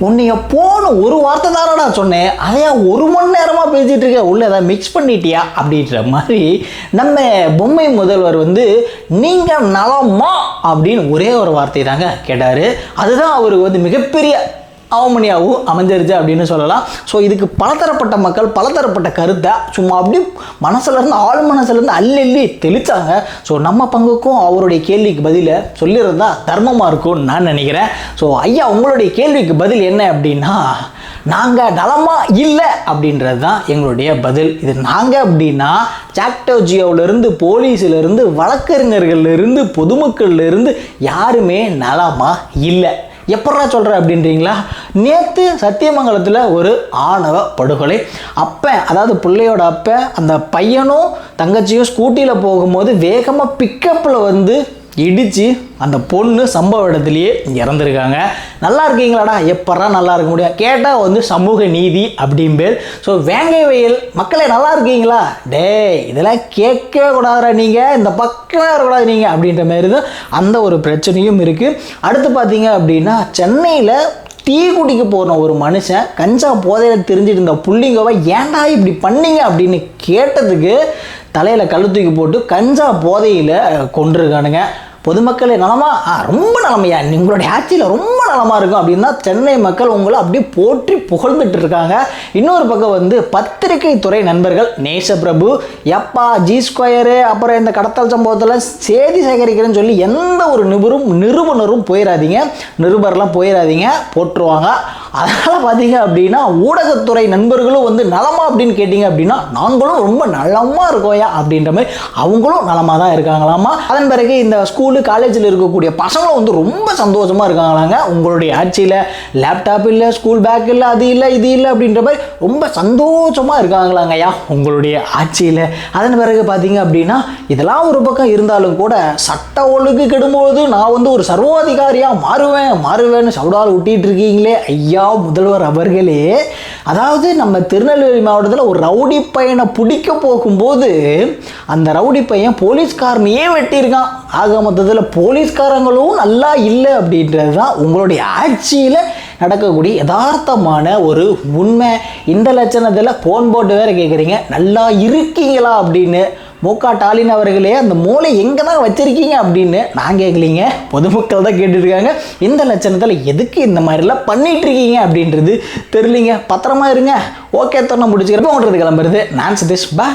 உன்னைய போன ஒரு வார்த்தை தானடா சொன்னேன் அதையா ஒரு மணி நேரமாக பேசிகிட்டு இருக்க? உள்ள ஏதாவது மிக்ஸ் பண்ணிட்டியா? அப்படின்ற மாதிரி நம்ம பொம்மை முதல்வர் வந்து நீங்கள் நலமா? அப்படின்னு ஒரே ஒரு வார்த்தை தாங்க கேட்டார். அதுதான் அவருக்கு வந்து மிகப்பெரிய அவமணியாகவும் அமைஞ்சிருச்சு அப்படின்னு சொல்லலாம். ஸோ இதுக்கு பலதரப்பட்ட மக்கள் பலதரப்பட்ட கருத்தை சும்மா அப்படி மனசுலேருந்து ஆள் மனசுலேருந்து அள்ளி அள்ளி தெளித்தாங்க ஸோ நம்ம பங்குக்கும் அவருடைய கேள்விக்கு பதிலை சொல்லியிருந்தா தர்மமாக இருக்கும்னு நான் நினைக்கிறேன். ஸோ ஐயா உங்களுடைய கேள்விக்கு பதில் என்ன அப்படின்னா நாங்கள் நலமாக இல்லை அப்படின்றது தான் எங்களுடைய பதில். இது நாங்கள் அப்படின்னா சாக்டோஜியோவிலேருந்து போலீஸிலிருந்து வழக்கறிஞர்கள்லேருந்து பொதுமக்கள்லேருந்து யாருமே நலமாக இல்லை. எப்படா சொல்கிற அப்படின்றீங்களா? நேற்று சத்தியமங்கலத்தில் ஒரு ஆணவ படுகொலை அப்போ அதாவது பிள்ளையோட அப்போ அந்த பையனும் தங்கச்சியும் ஸ்கூட்டியில் போகும்போது வேகமாக பிக்கப்பில் வந்து இடித்து அந்த பொண்ணு சம்பவ இடத்துலையே இறந்துருக்காங்க. நல்லா இருக்கீங்களாடா? எப்படா நல்லா இருக்க முடியும்? கேட்டால் வந்து சமூக நீதி அப்படிம்பேர் ஸோ வேங்கை வயல் மக்களே நல்லா இருக்கீங்களா? டேய் இதெல்லாம் கேட்கவே கூடாதுடா நீங்கள் இந்த பக்கமே வரக்கூடாது நீங்கள் அப்படின்ற மாதிரி தான் அந்த ஒரு பிரச்சனையும் இருக்குது அடுத்து பார்த்தீங்க அப்படின்னா சென்னையில் டீ குடிக்க போன ஒரு மனுஷன் கஞ்சா போதையில் தெரிஞ்சிட்டு இருந்த புள்ளிங்கவை ஏன்டா இப்படி பண்ணீங்க அப்படின்னு கேட்டதுக்கு தலையில் கழு தூக்கி போட்டு கஞ்சா போதையில் கொண்டிருக்கானுங்க பொதுமக்களே நலமா? ஆ ரொம்ப நலமையா. உங்களுடைய ஆட்சியில் ரொம்ப நலமா இருக்கும் அப்படின்னா சென்னை மக்கள் உங்களை அப்படியே போற்றி புகழ்ந்துட்டு இருக்காங்க. இன்னொரு பக்கம் வந்து பத்திரிகை துறை நண்பர்கள் நேசப்பிரபு எப்பா ஜி ஸ்கொயரு அப்புறம் இந்த கடத்தல் சம்பவத்தில் செய்தி சேகரிக்கிறேன்னு சொல்லி எந்த ஒரு நிபுரும் நிறுவனரும் போயிடாதீங்க நிருபர்லாம் போயிடாதீங்க போட்டுருவாங்க. அதனால் பார்த்தீங்க அப்படின்னா ஊடகத்துறை நண்பர்களும் வந்து நலமா அப்படின்னு கேட்டிங்க அப்படின்னா நாங்களும் ரொம்ப நலமாக இருக்கோயா அப்படின்ற மாதிரி அவங்களும் நலமாக தான் இருக்காங்களாமா அதன் பிறகு இந்த ஸ்கூலு காலேஜில் இருக்கக்கூடிய பசங்களும் வந்து ரொம்ப சந்தோஷமாக இருக்காங்களாங்க. உங்களுடைய ஆட்சியில் லேப்டாப் இல்லை ஸ்கூல் பேக் இல்லை அது இல்லை இது இல்லை அப்படின்ற மாதிரி ரொம்ப சந்தோஷமாக இருக்காங்களாங்கய்யா உங்களுடைய ஆட்சியில். அதன் பிறகு பார்த்தீங்க அப்படின்னா இதெல்லாம் ஒரு பக்கம் இருந்தாலும் கூட சட்ட ஒழுங்கு கெடும்போது நான் வந்து ஒரு சர்வாதிகாரியாக மாறுவேன் மாறுவேன்னு சவுடால் விட்டிட்டு இருக்கீங்களே ஐயா முதல்வர் அவர்களே. அதாவது நம்ம திருநெல்வேலி மாவட்டத்தில் ஒரு ரவுடி பையனை பிடிக்க போகும்போது அந்த ரவுடி பையன் போலீஸ்காரனையே வெட்டியிருக்கான். ஆக மொத்தத்தில் போலீஸ்காரங்களும் நல்லா இல்லை அப்படின்றது தான் உங்களுடைய ஆட்சியில் நடக்கக்கூடிய யதார்த்தமான ஒரு உண்மை. இந்த லட்சணத்தில் ஃபோன் போட்டு வேறு கேட்குறீங்க நல்லா இருக்கீங்களா அப்படின்னு மோகா டாலின் அவர்களே அந்த மூளை எங்கே தான் வச்சிருக்கீங்க அப்படின்னு நான் கேட்கலீங்க பொதுமக்கள் தான் கேட்டுருக்காங்க. இந்த லட்சணத்தில் எதுக்கு இந்த மாதிரிலாம் பண்ணிகிட்ருக்கீங்க இருக்கீங்க அப்படின்றது தெரியலிங்க. பத்திரமா இருங்க. ஓகே தொண்ணை முடிச்சுக்கிறப்ப உங்களுக்கு கிளம்புறது. நான் சதீஷ் பா